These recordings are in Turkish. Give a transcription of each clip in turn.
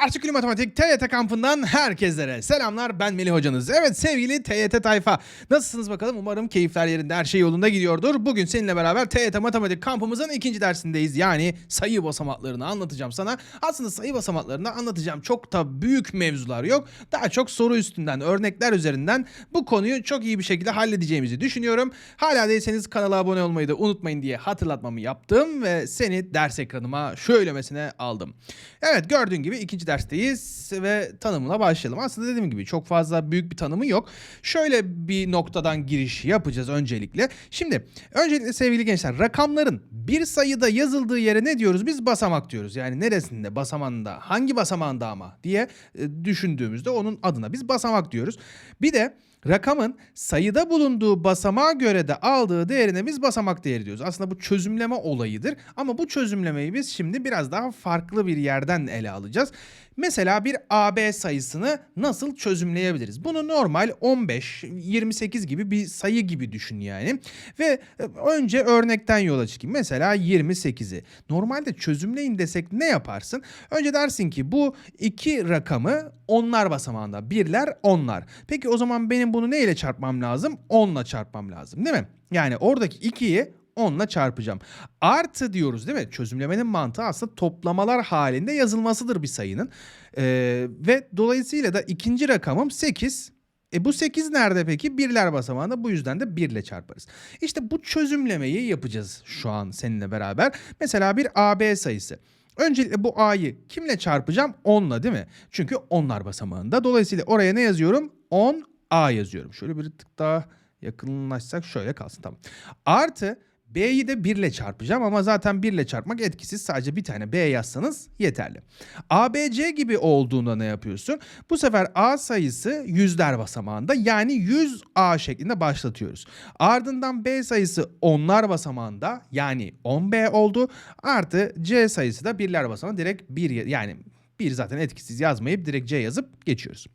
Partikül Matematik TYT kampından herkeslere selamlar. Ben Melih hocanız. Evet sevgili TYT tayfa. Nasılsınız bakalım? Umarım keyifler yerinde, her şey yolunda gidiyordur. Bugün seninle beraber TYT Matematik kampımızın ikinci dersindeyiz. Yani sayı basamaklarını anlatacağım sana. Aslında sayı basamaklarını anlatacağım. Çok da büyük mevzular yok. Daha çok soru üstünden, örnekler üzerinden bu konuyu çok iyi bir şekilde halledeceğimizi düşünüyorum. Hala değilseniz kanala abone olmayı da unutmayın diye hatırlatmamı yaptım ve seni ders ekranıma şöylemesine aldım. Evet gördüğün gibi ikinci dersteyiz ve tanımına başlayalım. Aslında dediğim gibi çok fazla büyük bir tanımı yok. Şöyle bir noktadan giriş yapacağız öncelikle. Şimdi öncelikle sevgili gençler rakamların bir sayıda yazıldığı yere ne diyoruz? Biz basamak diyoruz. Yani neresinde basamağında hangi basamağında ama diye e, düşündüğümüzde onun adına biz basamak diyoruz. Bir de Rakamın sayıda bulunduğu basamağa göre de aldığı değerine biz basamak değeri diyoruz. Aslında bu çözümleme olayıdır ama bu çözümlemeyi biz şimdi biraz daha farklı bir yerden ele alacağız. Mesela bir AB sayısını nasıl çözümleyebiliriz? Bunu normal 15, 28 gibi bir sayı gibi düşün yani. Ve e, önce örnekten yola çıkayım. Mesela 28'i. Normalde çözümleyin desek ne yaparsın? Önce dersin ki bu iki rakamı onlar basamağında. Birler, onlar. Peki o zaman benim bunu ne ile çarpmam lazım? 10 ile çarpmam lazım değil mi? Yani oradaki 2'yi 10 ile çarpacağım. Artı diyoruz değil mi? Çözümlemenin mantığı aslında toplamalar halinde yazılmasıdır bir sayının. Ee, ve dolayısıyla da ikinci rakamım 8. E bu 8 nerede peki? Birler basamağında bu yüzden de 1 ile çarparız. İşte bu çözümlemeyi yapacağız şu an seninle beraber. Mesela bir AB sayısı. Öncelikle bu A'yı kimle çarpacağım? 10'la değil mi? Çünkü onlar basamağında. Dolayısıyla oraya ne yazıyorum? 10A yazıyorum. Şöyle bir tık daha yakınlaşsak şöyle kalsın tamam. Artı B'yi de 1 ile çarpacağım ama zaten 1 ile çarpmak etkisiz. Sadece bir tane B yazsanız yeterli. ABC gibi olduğunda ne yapıyorsun? Bu sefer A sayısı yüzler basamağında yani 100A şeklinde başlatıyoruz. Ardından B sayısı onlar basamağında yani 10B oldu. Artı C sayısı da birler basamağında direkt 1 yani 1 zaten etkisiz yazmayıp direkt C yazıp geçiyoruz.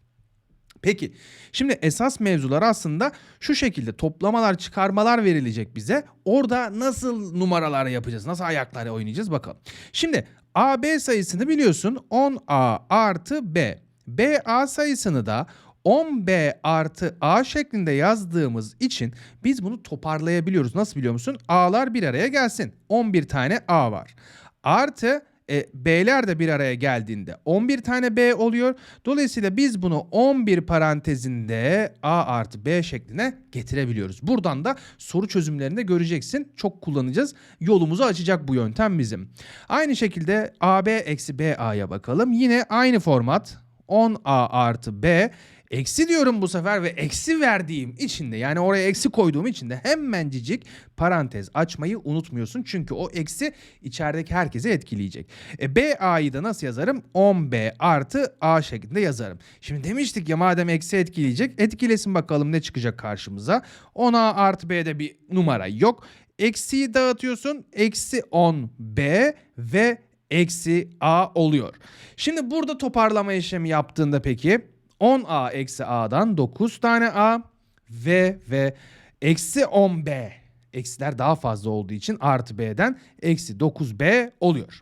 Peki şimdi esas mevzular aslında şu şekilde toplamalar çıkarmalar verilecek bize. Orada nasıl numaralar yapacağız? Nasıl ayakları oynayacağız bakalım. Şimdi AB sayısını biliyorsun 10A artı B. BA sayısını da 10B artı A şeklinde yazdığımız için biz bunu toparlayabiliyoruz. Nasıl biliyor musun? A'lar bir araya gelsin. 11 tane A var. Artı e, B'ler de bir araya geldiğinde 11 tane B oluyor. Dolayısıyla biz bunu 11 parantezinde A artı B şekline getirebiliyoruz. Buradan da soru çözümlerinde göreceksin. Çok kullanacağız. Yolumuzu açacak bu yöntem bizim. Aynı şekilde AB eksi BA'ya bakalım. Yine aynı format. 10A artı B Eksi diyorum bu sefer ve eksi verdiğim için de yani oraya eksi koyduğum için de hemencicik parantez açmayı unutmuyorsun. Çünkü o eksi içerideki herkese etkileyecek. E, B A'yı da nasıl yazarım? 10B artı A şeklinde yazarım. Şimdi demiştik ya madem eksi etkileyecek etkilesin bakalım ne çıkacak karşımıza. 10A artı B'de bir numara yok. Eksiyi dağıtıyorsun. Eksi 10B ve eksi A oluyor. Şimdi burada toparlama işlemi yaptığında peki 10a eksi a'dan 9 tane a ve ve eksi 10b. Eksiler daha fazla olduğu için artı b'den eksi 9b oluyor.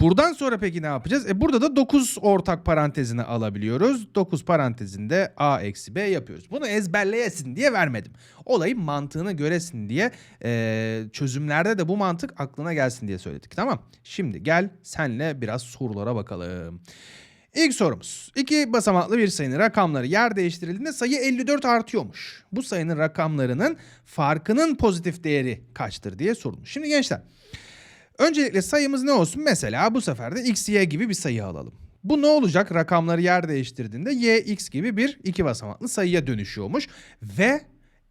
Buradan sonra peki ne yapacağız? E burada da 9 ortak parantezini alabiliyoruz. 9 parantezinde a eksi b yapıyoruz. Bunu ezberleyesin diye vermedim. Olayın mantığını göresin diye e, çözümlerde de bu mantık aklına gelsin diye söyledik. Tamam. Şimdi gel senle biraz sorulara bakalım. İlk sorumuz. İki basamaklı bir sayının rakamları yer değiştirildiğinde sayı 54 artıyormuş. Bu sayının rakamlarının farkının pozitif değeri kaçtır diye sorulmuş. Şimdi gençler öncelikle sayımız ne olsun? Mesela bu sefer de x, y gibi bir sayı alalım. Bu ne olacak? Rakamları yer değiştirdiğinde y, x gibi bir iki basamaklı sayıya dönüşüyormuş. Ve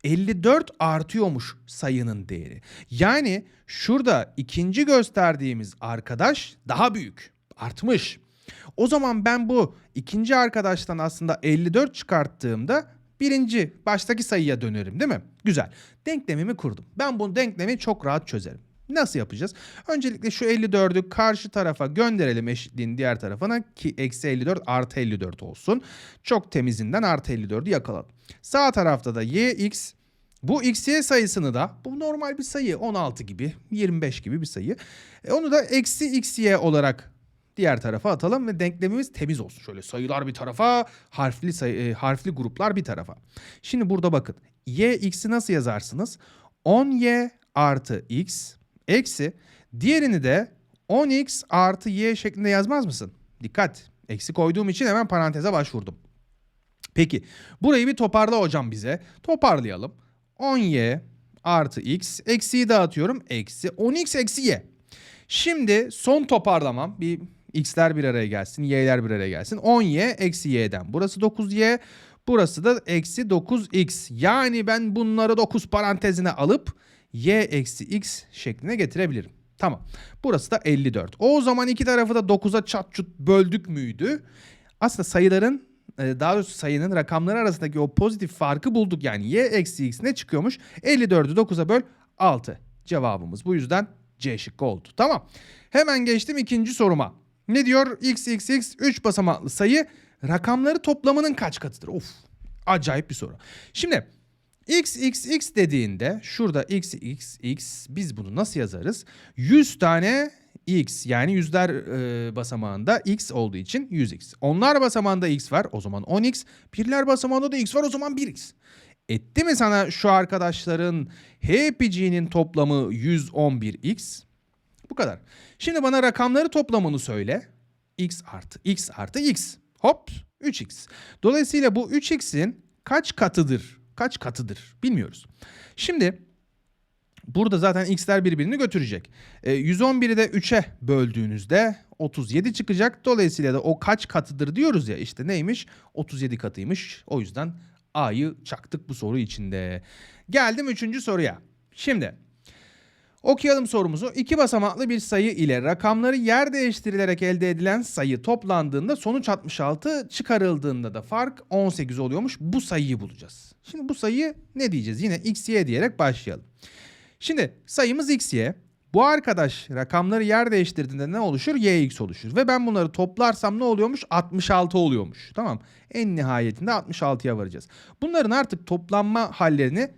54 artıyormuş sayının değeri. Yani şurada ikinci gösterdiğimiz arkadaş daha büyük. Artmış. O zaman ben bu ikinci arkadaştan aslında 54 çıkarttığımda birinci baştaki sayıya dönerim değil mi? Güzel. Denklemimi kurdum. Ben bu denklemi çok rahat çözerim. Nasıl yapacağız? Öncelikle şu 54'ü karşı tarafa gönderelim eşitliğin diğer tarafına ki eksi 54 artı 54 olsun. Çok temizinden artı 54'ü yakaladım. Sağ tarafta da yx bu xy sayısını da bu normal bir sayı 16 gibi 25 gibi bir sayı. E onu da eksi xy olarak diğer tarafa atalım ve denklemimiz temiz olsun. Şöyle sayılar bir tarafa, harfli sayı, e, harfli gruplar bir tarafa. Şimdi burada bakın. y x'i nasıl yazarsınız? 10y artı x eksi diğerini de 10x artı y şeklinde yazmaz mısın? Dikkat. Eksi koyduğum için hemen paranteze başvurdum. Peki burayı bir toparla hocam bize. Toparlayalım. 10y artı x eksiyi dağıtıyorum. Eksi 10x eksi y. Şimdi son toparlamam bir x'ler bir araya gelsin, y'ler bir araya gelsin. 10y eksi y'den. Burası 9y, burası da eksi 9x. Yani ben bunları 9 parantezine alıp y eksi x şekline getirebilirim. Tamam. Burası da 54. O zaman iki tarafı da 9'a çat çut böldük müydü? Aslında sayıların e, daha doğrusu sayının rakamları arasındaki o pozitif farkı bulduk. Yani y eksi x ne çıkıyormuş? 54'ü 9'a böl 6. Cevabımız bu yüzden C şıkkı oldu. Tamam. Hemen geçtim ikinci soruma. Ne diyor? x x x 3 basamaklı sayı rakamları toplamının kaç katıdır? Of. Acayip bir soru. Şimdi x x x dediğinde şurada x x x biz bunu nasıl yazarız? 100 tane x yani yüzler e, basamağında x olduğu için 100x. Onlar basamağında x var o zaman 10x. Birler basamağında da x var o zaman 1x. Etti mi sana şu arkadaşların hepiciğinin toplamı 111x? Bu kadar. Şimdi bana rakamları toplamını söyle. x artı x artı x. Hop 3x. Dolayısıyla bu 3x'in kaç katıdır? Kaç katıdır? Bilmiyoruz. Şimdi burada zaten x'ler birbirini götürecek. E, 111'i de 3'e böldüğünüzde 37 çıkacak. Dolayısıyla da o kaç katıdır diyoruz ya işte neymiş? 37 katıymış. O yüzden A'yı çaktık bu soru içinde. Geldim üçüncü soruya. Şimdi okuyalım sorumuzu. İki basamaklı bir sayı ile rakamları yer değiştirilerek elde edilen sayı toplandığında sonuç 66 çıkarıldığında da fark 18 oluyormuş. Bu sayıyı bulacağız. Şimdi bu sayıyı ne diyeceğiz? Yine x, y diyerek başlayalım. Şimdi sayımız x, y. Bu arkadaş rakamları yer değiştirdiğinde ne oluşur? YX oluşur. Ve ben bunları toplarsam ne oluyormuş? 66 oluyormuş. Tamam. En nihayetinde 66'ya varacağız. Bunların artık toplanma hallerini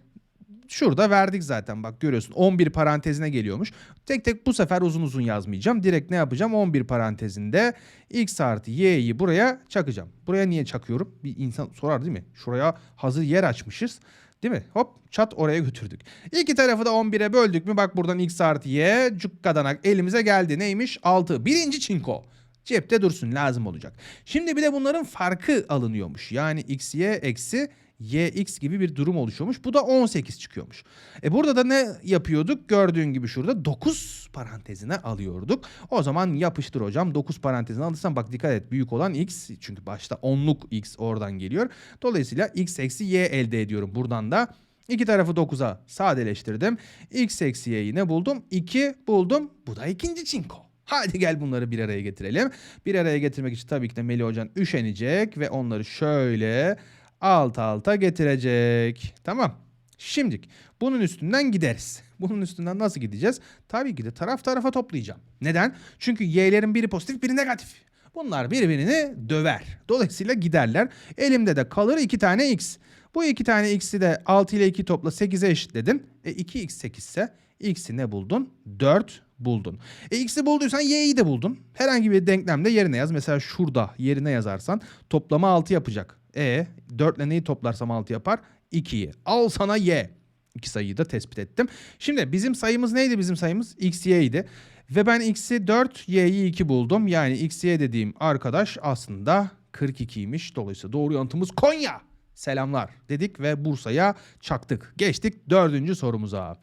şurada verdik zaten. Bak görüyorsun 11 parantezine geliyormuş. Tek tek bu sefer uzun uzun yazmayacağım. Direkt ne yapacağım? 11 parantezinde x artı y'yi buraya çakacağım. Buraya niye çakıyorum? Bir insan sorar değil mi? Şuraya hazır yer açmışız. Değil mi? Hop çat oraya götürdük. İki tarafı da 11'e böldük mü? Bak buradan x artı y cukkadanak elimize geldi. Neymiş? 6. Birinci çinko. Cepte dursun lazım olacak. Şimdi bir de bunların farkı alınıyormuş. Yani x y eksi yx gibi bir durum oluşuyormuş. Bu da 18 çıkıyormuş. E burada da ne yapıyorduk? Gördüğün gibi şurada 9 parantezine alıyorduk. O zaman yapıştır hocam. 9 parantezine alırsan bak dikkat et. Büyük olan x çünkü başta onluk x oradan geliyor. Dolayısıyla x eksi y elde ediyorum buradan da. İki tarafı 9'a sadeleştirdim. x eksi y'yi ne buldum? 2 buldum. Bu da ikinci çinko. Hadi gel bunları bir araya getirelim. Bir araya getirmek için tabii ki de Melih Hocan üşenecek ve onları şöyle alt alta getirecek. Tamam. Şimdi bunun üstünden gideriz. Bunun üstünden nasıl gideceğiz? Tabii ki de taraf tarafa toplayacağım. Neden? Çünkü y'lerin biri pozitif biri negatif. Bunlar birbirini döver. Dolayısıyla giderler. Elimde de kalır iki tane x. Bu iki tane x'i de 6 ile 2 topla 8'e eşitledin. E 2x 8 ise x'i ne buldun? 4 buldun. E x'i bulduysan y'yi de buldun. Herhangi bir denklemde yerine yaz. Mesela şurada yerine yazarsan toplama 6 yapacak. E 4 ile neyi toplarsam 6 yapar? 2'yi. Al sana y. İki sayıyı da tespit ettim. Şimdi bizim sayımız neydi bizim sayımız? x, y idi. Ve ben x'i 4, y'yi 2 buldum. Yani x, y dediğim arkadaş aslında 42'ymiş. Dolayısıyla doğru yanıtımız Konya. Selamlar dedik ve Bursa'ya çaktık. Geçtik dördüncü sorumuza.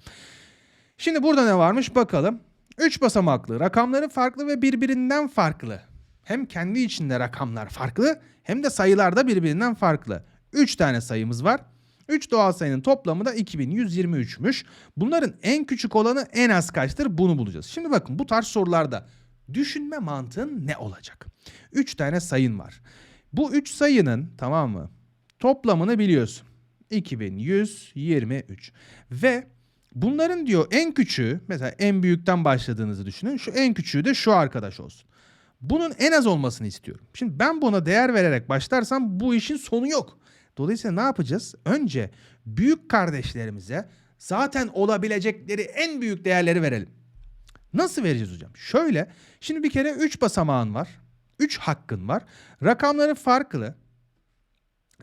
Şimdi burada ne varmış bakalım. 3 basamaklı rakamları farklı ve birbirinden farklı. Hem kendi içinde rakamlar farklı hem de sayılar da birbirinden farklı. 3 tane sayımız var. 3 doğal sayının toplamı da 2123'müş. Bunların en küçük olanı en az kaçtır bunu bulacağız. Şimdi bakın bu tarz sorularda düşünme mantığın ne olacak? 3 tane sayın var. Bu 3 sayının tamam mı? Toplamını biliyorsun. 2123 ve bunların diyor en küçüğü mesela en büyükten başladığınızı düşünün. Şu en küçüğü de şu arkadaş olsun. Bunun en az olmasını istiyorum. Şimdi ben buna değer vererek başlarsam bu işin sonu yok. Dolayısıyla ne yapacağız? Önce büyük kardeşlerimize zaten olabilecekleri en büyük değerleri verelim. Nasıl vereceğiz hocam? Şöyle. Şimdi bir kere 3 basamağın var. 3 hakkın var. Rakamları farklı.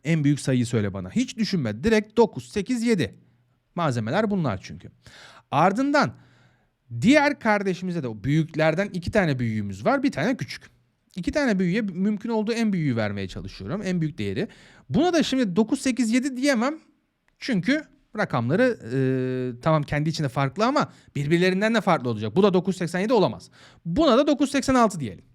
En büyük sayıyı söyle bana. Hiç düşünme. Direkt 9, 8, 7. Malzemeler bunlar çünkü. Ardından diğer kardeşimize de o büyüklerden iki tane büyüğümüz var. Bir tane küçük. İki tane büyüğe mümkün olduğu en büyüğü vermeye çalışıyorum. En büyük değeri. Buna da şimdi 9, 8, 7 diyemem. Çünkü rakamları e, tamam kendi içinde farklı ama birbirlerinden de farklı olacak. Bu da 987 olamaz. Buna da 986 diyelim.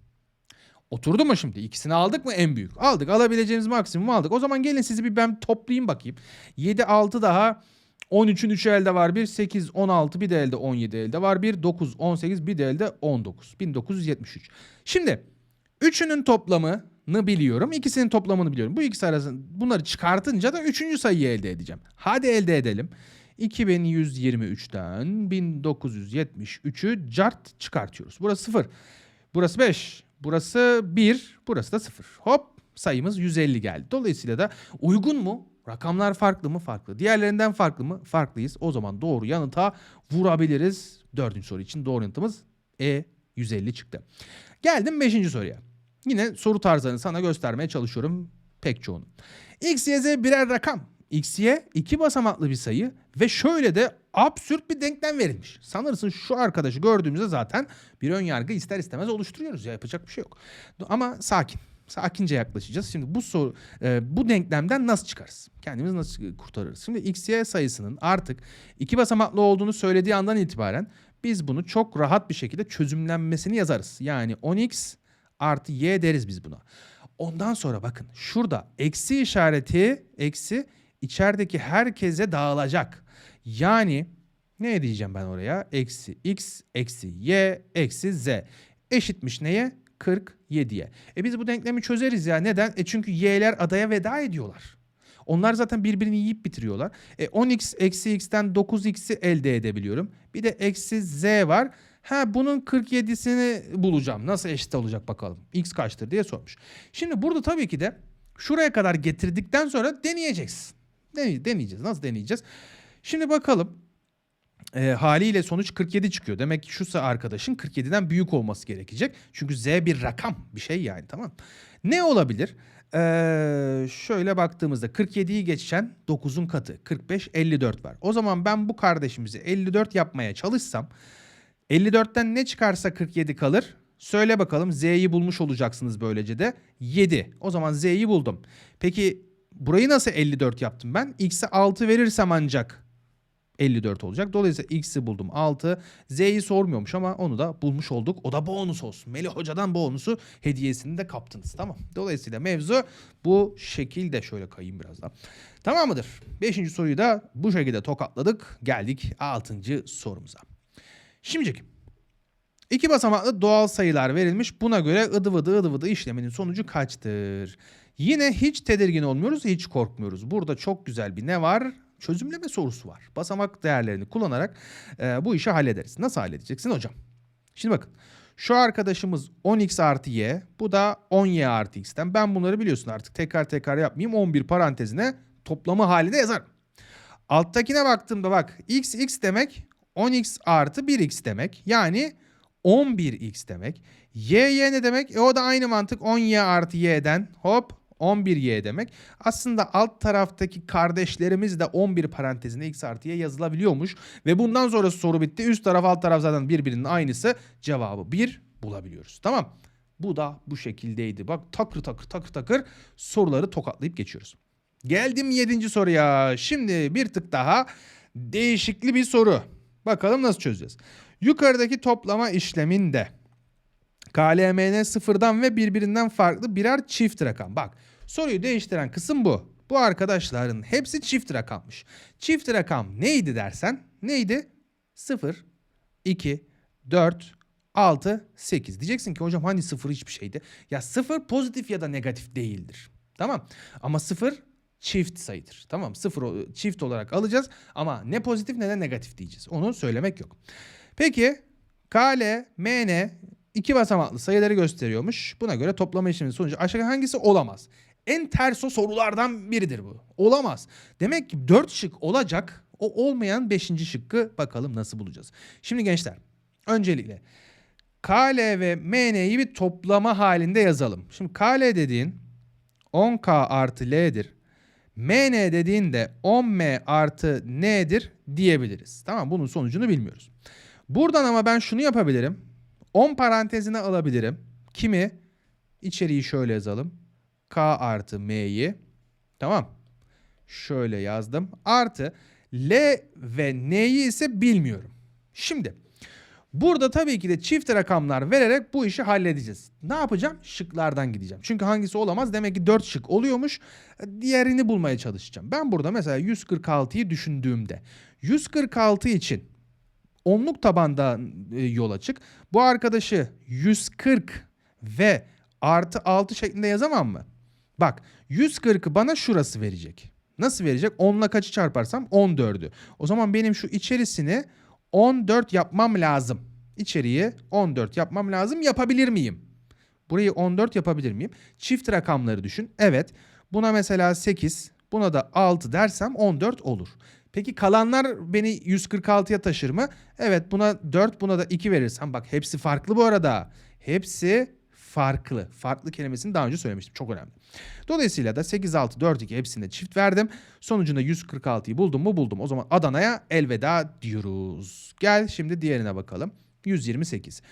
Oturdu mu şimdi? İkisini aldık mı en büyük? Aldık. Alabileceğimiz maksimum aldık. O zaman gelin sizi bir ben toplayayım bakayım. 7, 6 daha 13'ün 3'ü elde var bir. 8, 16 bir de elde 17 elde var bir. 9, 18 bir de elde 19. 1973. Şimdi üçünün toplamını biliyorum. ikisinin toplamını biliyorum. Bu ikisi arasında bunları çıkartınca da üçüncü sayıyı elde edeceğim. Hadi elde edelim. 2123'ten 1973'ü cart çıkartıyoruz. Burası 0. Burası 5. Burası 1. Burası da 0. Hop sayımız 150 geldi. Dolayısıyla da uygun mu? Rakamlar farklı mı? Farklı. Diğerlerinden farklı mı? Farklıyız. O zaman doğru yanıta vurabiliriz. Dördüncü soru için doğru yanıtımız E 150 çıktı. Geldim beşinci soruya. Yine soru tarzlarını sana göstermeye çalışıyorum pek çoğunu. X, Y, Z birer rakam. X, Y iki basamaklı bir sayı ve şöyle de absürt bir denklem verilmiş. Sanırsın şu arkadaşı gördüğümüzde zaten bir ön yargı ister istemez oluşturuyoruz ya yapacak bir şey yok. Ama sakin. Sakince yaklaşacağız. Şimdi bu soru e, bu denklemden nasıl çıkarız? Kendimizi nasıl kurtarırız? Şimdi x, y sayısının artık iki basamaklı olduğunu söylediği andan itibaren biz bunu çok rahat bir şekilde çözümlenmesini yazarız. Yani 10x artı y deriz biz buna. Ondan sonra bakın şurada eksi işareti eksi içerideki herkese dağılacak. Yani ne diyeceğim ben oraya? Eksi x eksi y eksi z eşitmiş neye? 47'ye. E biz bu denklemi çözeriz ya. Neden? E çünkü y'ler adaya veda ediyorlar. Onlar zaten birbirini yiyip bitiriyorlar. E 10x eksi x'ten 9x'i elde edebiliyorum. Bir de eksi z var. Ha bunun 47'sini bulacağım. Nasıl eşit olacak bakalım. X kaçtır diye sormuş. Şimdi burada tabii ki de şuraya kadar getirdikten sonra deneyeceksin. Deney- Deneyeceğiz. Nasıl deneyeceğiz? Şimdi bakalım. E, haliyle sonuç 47 çıkıyor. Demek ki şu arkadaşın 47'den büyük olması gerekecek. Çünkü z bir rakam bir şey yani tamam. Ne olabilir? Ee, şöyle baktığımızda 47'yi geçen 9'un katı 45 54 var. O zaman ben bu kardeşimizi 54 yapmaya çalışsam 54'ten ne çıkarsa 47 kalır. Söyle bakalım z'yi bulmuş olacaksınız böylece de 7. O zaman z'yi buldum. Peki burayı nasıl 54 yaptım ben? X'e 6 verirsem ancak 54 olacak. Dolayısıyla x'i buldum 6. Z'yi sormuyormuş ama onu da bulmuş olduk. O da bonus olsun. Melih Hoca'dan bonusu hediyesini de kaptınız. Tamam. Dolayısıyla mevzu bu şekilde şöyle kayayım biraz daha. Tamam mıdır? Beşinci soruyu da bu şekilde tokatladık. Geldik altıncı sorumuza. Şimdi iki basamaklı doğal sayılar verilmiş. Buna göre ıdı vıdı ıdı vıdı işleminin sonucu kaçtır? Yine hiç tedirgin olmuyoruz, hiç korkmuyoruz. Burada çok güzel bir ne var? Çözümleme sorusu var. Basamak değerlerini kullanarak e, bu işi hallederiz. Nasıl halledeceksin hocam? Şimdi bakın şu arkadaşımız 10x artı y bu da 10y artı x'ten. Ben bunları biliyorsun artık tekrar tekrar yapmayayım 11 parantezine toplamı halinde yazarım. Alttakine baktığımda bak x x demek 10x artı 1x demek. Yani 11x demek. Y y ne demek? E o da aynı mantık 10y artı y'den hop 11y demek. Aslında alt taraftaki kardeşlerimiz de 11 parantezinde x artı y yazılabiliyormuş. Ve bundan sonrası soru bitti. Üst taraf alt taraf zaten birbirinin aynısı. Cevabı 1 bulabiliyoruz. Tamam. Bu da bu şekildeydi. Bak takır takır takır takır soruları tokatlayıp geçiyoruz. Geldim 7. soruya. Şimdi bir tık daha değişikli bir soru. Bakalım nasıl çözeceğiz. Yukarıdaki toplama işleminde KLMN sıfırdan ve birbirinden farklı birer çift rakam. Bak soruyu değiştiren kısım bu. Bu arkadaşların hepsi çift rakammış. Çift rakam neydi dersen neydi? 0, 2, 4, 6, 8. Diyeceksin ki hocam hani 0 hiçbir şeydi. Ya 0 pozitif ya da negatif değildir. Tamam ama 0 çift sayıdır. Tamam 0 çift olarak alacağız ama ne pozitif ne de negatif diyeceğiz. Onu söylemek yok. Peki KL, MN iki basamaklı sayıları gösteriyormuş. Buna göre toplama işleminin sonucu aşağı hangisi olamaz? En ters o sorulardan biridir bu. Olamaz. Demek ki 4 şık olacak. O olmayan 5. şıkkı bakalım nasıl bulacağız. Şimdi gençler Öncelikle KL ve MN'yi bir toplama halinde yazalım. Şimdi KL dediğin 10K artı L'dir. MN dediğin de 10M artı N'dir diyebiliriz. Tamam bunun sonucunu bilmiyoruz. Buradan ama ben şunu yapabilirim. 10 parantezine alabilirim. Kimi? İçeriği şöyle yazalım. K artı M'yi. Tamam. Şöyle yazdım. Artı L ve N'yi ise bilmiyorum. Şimdi burada tabii ki de çift rakamlar vererek bu işi halledeceğiz. Ne yapacağım? Şıklardan gideceğim. Çünkü hangisi olamaz? Demek ki 4 şık oluyormuş. Diğerini bulmaya çalışacağım. Ben burada mesela 146'yı düşündüğümde 146 için onluk tabanda e, yola çık. Bu arkadaşı 140 ve artı 6 şeklinde yazamam mı? Bak 140'ı bana şurası verecek. Nasıl verecek? 10 ile kaçı çarparsam 14'ü. O zaman benim şu içerisini 14 yapmam lazım. İçeriği 14 yapmam lazım. Yapabilir miyim? Burayı 14 yapabilir miyim? Çift rakamları düşün. Evet. Buna mesela 8, buna da 6 dersem 14 olur. Peki kalanlar beni 146'ya taşır mı? Evet buna 4 buna da 2 verirsem bak hepsi farklı bu arada. Hepsi farklı. Farklı kelimesini daha önce söylemiştim. Çok önemli. Dolayısıyla da 8, 6, 4, 2 hepsinde çift verdim. Sonucunda 146'yı buldum mu buldum. O zaman Adana'ya elveda diyoruz. Gel şimdi diğerine bakalım. 128.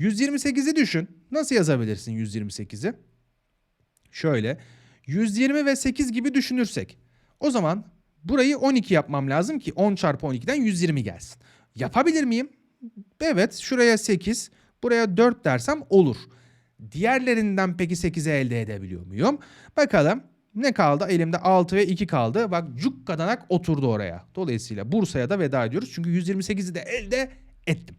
128'i düşün. Nasıl yazabilirsin 128'i? Şöyle 120 ve 8 gibi düşünürsek. O zaman burayı 12 yapmam lazım ki 10 çarpı 12'den 120 gelsin. Yapabilir miyim? Evet şuraya 8 buraya 4 dersem olur. Diğerlerinden peki 8'i elde edebiliyor muyum? Bakalım ne kaldı? Elimde 6 ve 2 kaldı. Bak cuk kadanak oturdu oraya. Dolayısıyla Bursa'ya da veda ediyoruz. Çünkü 128'i de elde ettim.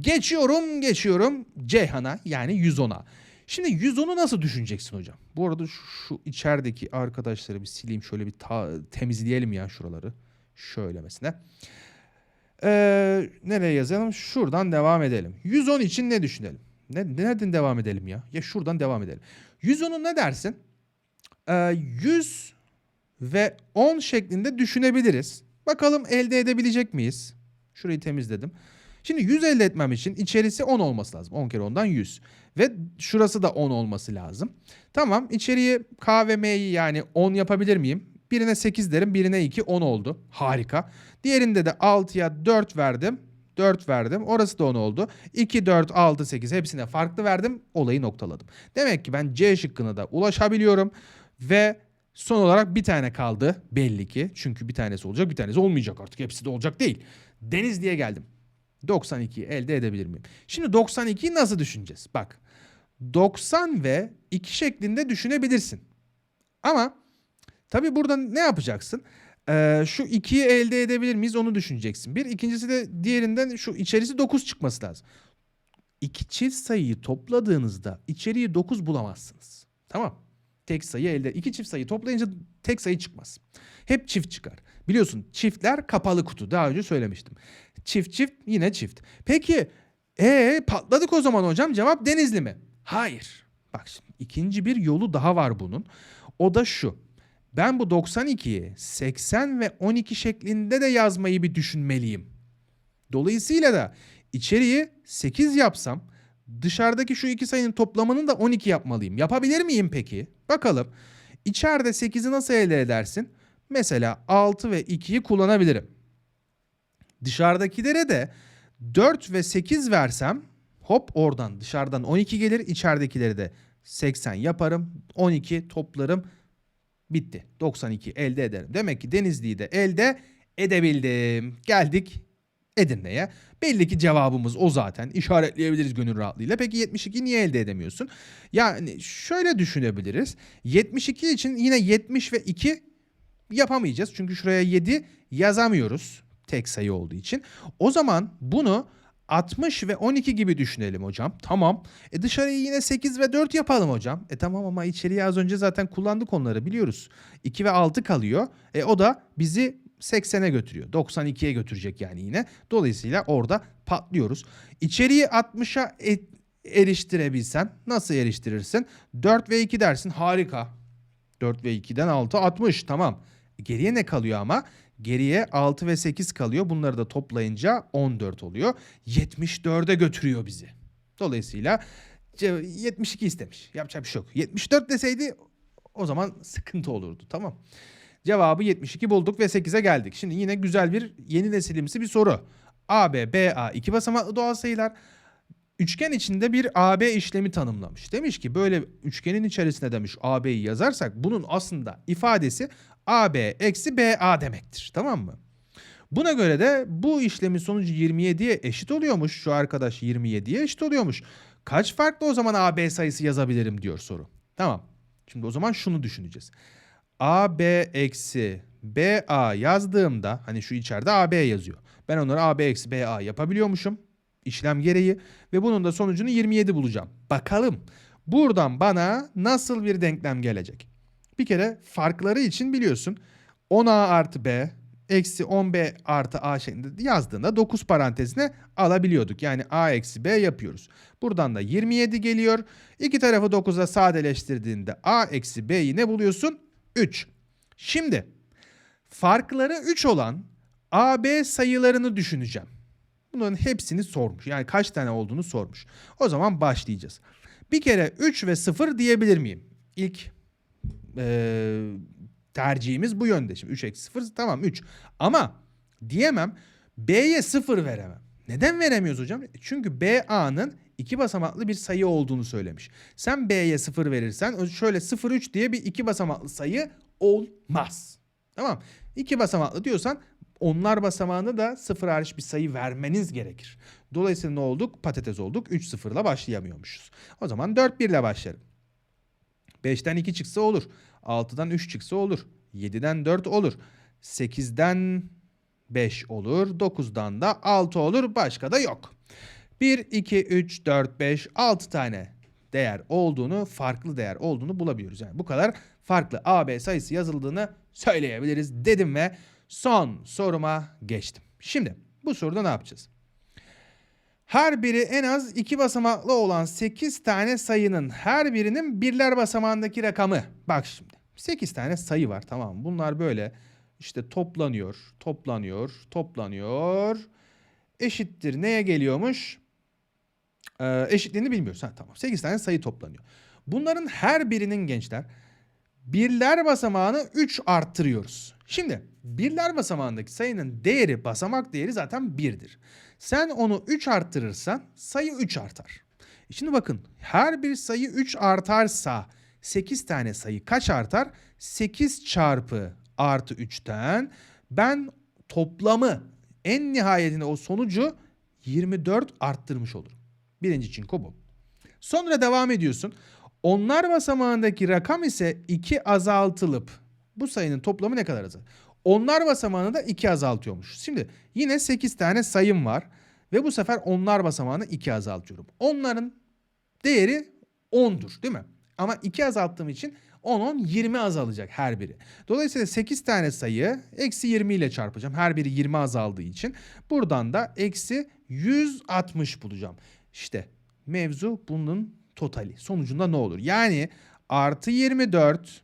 Geçiyorum geçiyorum Ceyhan'a yani 110'a. Şimdi 110'u nasıl düşüneceksin hocam? Bu arada şu, şu içerideki arkadaşları bir sileyim şöyle bir ta- temizleyelim ya şuraları. Şöyle mesela. Ee, nereye yazalım? Şuradan devam edelim. 110 için ne düşünelim? Ne, nereden devam edelim ya? Ya şuradan devam edelim. 110'u ne dersin? Ee, 100 ve 10 şeklinde düşünebiliriz. Bakalım elde edebilecek miyiz? Şurayı temizledim. Şimdi 100 elde etmem için içerisi 10 olması lazım. 10 kere 10'dan 100. Ve şurası da 10 olması lazım. Tamam içeriği K ve M'yi yani 10 yapabilir miyim? Birine 8 derim birine 2 10 oldu. Harika. Diğerinde de 6'ya 4 verdim. 4 verdim. Orası da 10 oldu. 2, 4, 6, 8 hepsine farklı verdim. Olayı noktaladım. Demek ki ben C şıkkına da ulaşabiliyorum. Ve son olarak bir tane kaldı belli ki. Çünkü bir tanesi olacak bir tanesi olmayacak artık. Hepsi de olacak değil. Denizli'ye geldim. 92'yi elde edebilir miyim? Şimdi 92'yi nasıl düşüneceğiz? Bak 90 ve 2 şeklinde düşünebilirsin. Ama tabii burada ne yapacaksın? Ee, şu 2'yi elde edebilir miyiz onu düşüneceksin. Bir. ikincisi de diğerinden şu içerisi 9 çıkması lazım. İki çift sayıyı topladığınızda içeriği 9 bulamazsınız. Tamam. Tek sayı elde. iki çift sayı toplayınca tek sayı çıkmaz. Hep çift çıkar. Biliyorsun çiftler kapalı kutu. Daha önce söylemiştim. Çift çift yine çift. Peki ee patladık o zaman hocam. Cevap Denizli mi? Hayır. Bak şimdi ikinci bir yolu daha var bunun. O da şu. Ben bu 92'yi 80 ve 12 şeklinde de yazmayı bir düşünmeliyim. Dolayısıyla da içeriği 8 yapsam dışarıdaki şu iki sayının toplamını da 12 yapmalıyım. Yapabilir miyim peki? Bakalım. İçeride 8'i nasıl elde edersin? Mesela 6 ve 2'yi kullanabilirim. Dışarıdakilere de 4 ve 8 versem hop oradan dışarıdan 12 gelir. İçeridekileri de 80 yaparım. 12 toplarım. Bitti. 92 elde ederim. Demek ki Denizli'yi de elde edebildim. Geldik Edirne'ye. Belli ki cevabımız o zaten. İşaretleyebiliriz gönül rahatlığıyla. Peki 72 niye elde edemiyorsun? Yani şöyle düşünebiliriz. 72 için yine 70 ve 2 yapamayacağız. Çünkü şuraya 7 yazamıyoruz. Tek sayı olduğu için. O zaman bunu 60 ve 12 gibi düşünelim hocam. Tamam. E dışarıyı yine 8 ve 4 yapalım hocam. E tamam ama içeriye az önce zaten kullandık onları biliyoruz. 2 ve 6 kalıyor. E o da bizi 80'e götürüyor. 92'ye götürecek yani yine. Dolayısıyla orada patlıyoruz. İçeriği 60'a e- eriştirebilsen nasıl eriştirirsin? 4 ve 2 dersin harika. 4 ve 2'den 6 60 tamam. Geriye ne kalıyor ama? Geriye 6 ve 8 kalıyor. Bunları da toplayınca 14 oluyor. 74'e götürüyor bizi. Dolayısıyla ce- 72 istemiş. Yapacak bir şey yok. 74 deseydi o zaman sıkıntı olurdu. Tamam. Cevabı 72 bulduk ve 8'e geldik. Şimdi yine güzel bir yeni nesilimsi bir soru. AB, BA iki basamaklı doğal sayılar. Üçgen içinde bir AB işlemi tanımlamış. Demiş ki böyle üçgenin içerisine demiş AB'yi yazarsak bunun aslında ifadesi AB eksi BA demektir. Tamam mı? Buna göre de bu işlemin sonucu 27'ye eşit oluyormuş. Şu arkadaş 27'ye eşit oluyormuş. Kaç farklı o zaman AB sayısı yazabilirim diyor soru. Tamam. Şimdi o zaman şunu düşüneceğiz. AB eksi BA yazdığımda hani şu içeride AB yazıyor. Ben onları AB eksi BA yapabiliyormuşum işlem gereği ve bunun da sonucunu 27 bulacağım. Bakalım buradan bana nasıl bir denklem gelecek? Bir kere farkları için biliyorsun 10A artı B eksi 10B artı A şeklinde yazdığında 9 parantezine alabiliyorduk. Yani A eksi B yapıyoruz. Buradan da 27 geliyor. İki tarafı 9'a sadeleştirdiğinde A eksi B'yi ne buluyorsun? 3. Şimdi farkları 3 olan AB sayılarını düşüneceğim. Bunların hepsini sormuş. Yani kaç tane olduğunu sormuş. O zaman başlayacağız. Bir kere 3 ve 0 diyebilir miyim? İlk eee, tercihimiz bu yönde. Şimdi 3 eksi 0 tamam 3. Ama diyemem B'ye 0 veremem. Neden veremiyoruz hocam? Çünkü BA'nın iki basamaklı bir sayı olduğunu söylemiş. Sen B'ye 0 verirsen şöyle 0,3 diye bir iki basamaklı sayı olmaz. Tamam. İki basamaklı diyorsan onlar basamağını da sıfır hariç bir sayı vermeniz gerekir. Dolayısıyla ne olduk? Patates olduk. 3 sıfırla başlayamıyormuşuz. O zaman 4 1 ile başlarım. 5'ten 2 çıksa olur. 6'dan 3 çıksa olur. 7'den 4 olur. 8'den 5 olur. 9'dan da 6 olur. Başka da yok. 1, 2, 3, 4, 5, 6 tane değer olduğunu, farklı değer olduğunu bulabiliyoruz. Yani bu kadar farklı AB sayısı yazıldığını söyleyebiliriz dedim ve son soruma geçtim. Şimdi bu soruda ne yapacağız? Her biri en az iki basamaklı olan 8 tane sayının her birinin birler basamağındaki rakamı. Bak şimdi 8 tane sayı var tamam? Bunlar böyle işte toplanıyor, toplanıyor, toplanıyor. Eşittir neye geliyormuş? Ee, eşitliğini bilmiyoruz. Ha, tamam 8 tane sayı toplanıyor. Bunların her birinin gençler birler basamağını 3 arttırıyoruz. Şimdi birler basamağındaki sayının değeri basamak değeri zaten 1'dir. Sen onu 3 arttırırsan sayı 3 artar. E Şimdi bakın her bir sayı 3 artarsa 8 tane sayı kaç artar? 8 çarpı artı 3'ten ben toplamı en nihayetinde o sonucu 24 arttırmış olurum. Birinci çinko bu. Sonra devam ediyorsun. Onlar basamağındaki rakam ise 2 azaltılıp bu sayının toplamı ne kadar azal? Onlar basamağını da 2 azaltıyormuş. Şimdi yine 8 tane sayım var ve bu sefer onlar basamağını 2 azaltıyorum. Onların değeri 10'dur değil mi? Ama 2 azalttığım için 10 10 20 azalacak her biri. Dolayısıyla 8 tane sayı eksi 20 ile çarpacağım. Her biri 20 azaldığı için. Buradan da eksi 160 bulacağım. İşte mevzu bunun totali. Sonucunda ne olur? Yani artı 24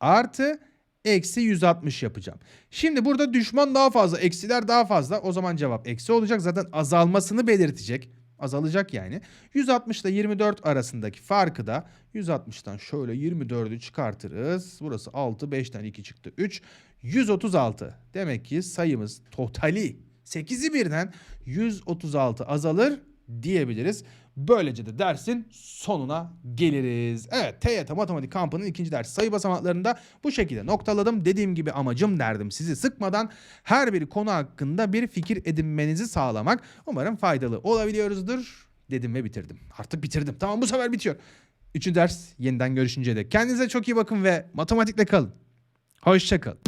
artı eksi 160 yapacağım. Şimdi burada düşman daha fazla, eksiler daha fazla. O zaman cevap eksi olacak. Zaten azalmasını belirtecek. Azalacak yani. 160 ile 24 arasındaki farkı da 160'tan şöyle 24'ü çıkartırız. Burası 6, 5'ten 2 çıktı 3. 136. Demek ki sayımız totali 8'i birden 136 azalır diyebiliriz. Böylece de dersin sonuna geliriz. Evet TYT Matematik Kampı'nın ikinci dersi sayı basamaklarında bu şekilde noktaladım. Dediğim gibi amacım derdim sizi sıkmadan her bir konu hakkında bir fikir edinmenizi sağlamak. Umarım faydalı olabiliyoruzdur dedim ve bitirdim. Artık bitirdim. Tamam bu sefer bitiyor. Üçüncü ders yeniden görüşünceye dek. Kendinize çok iyi bakın ve matematikle kalın. Hoşçakalın.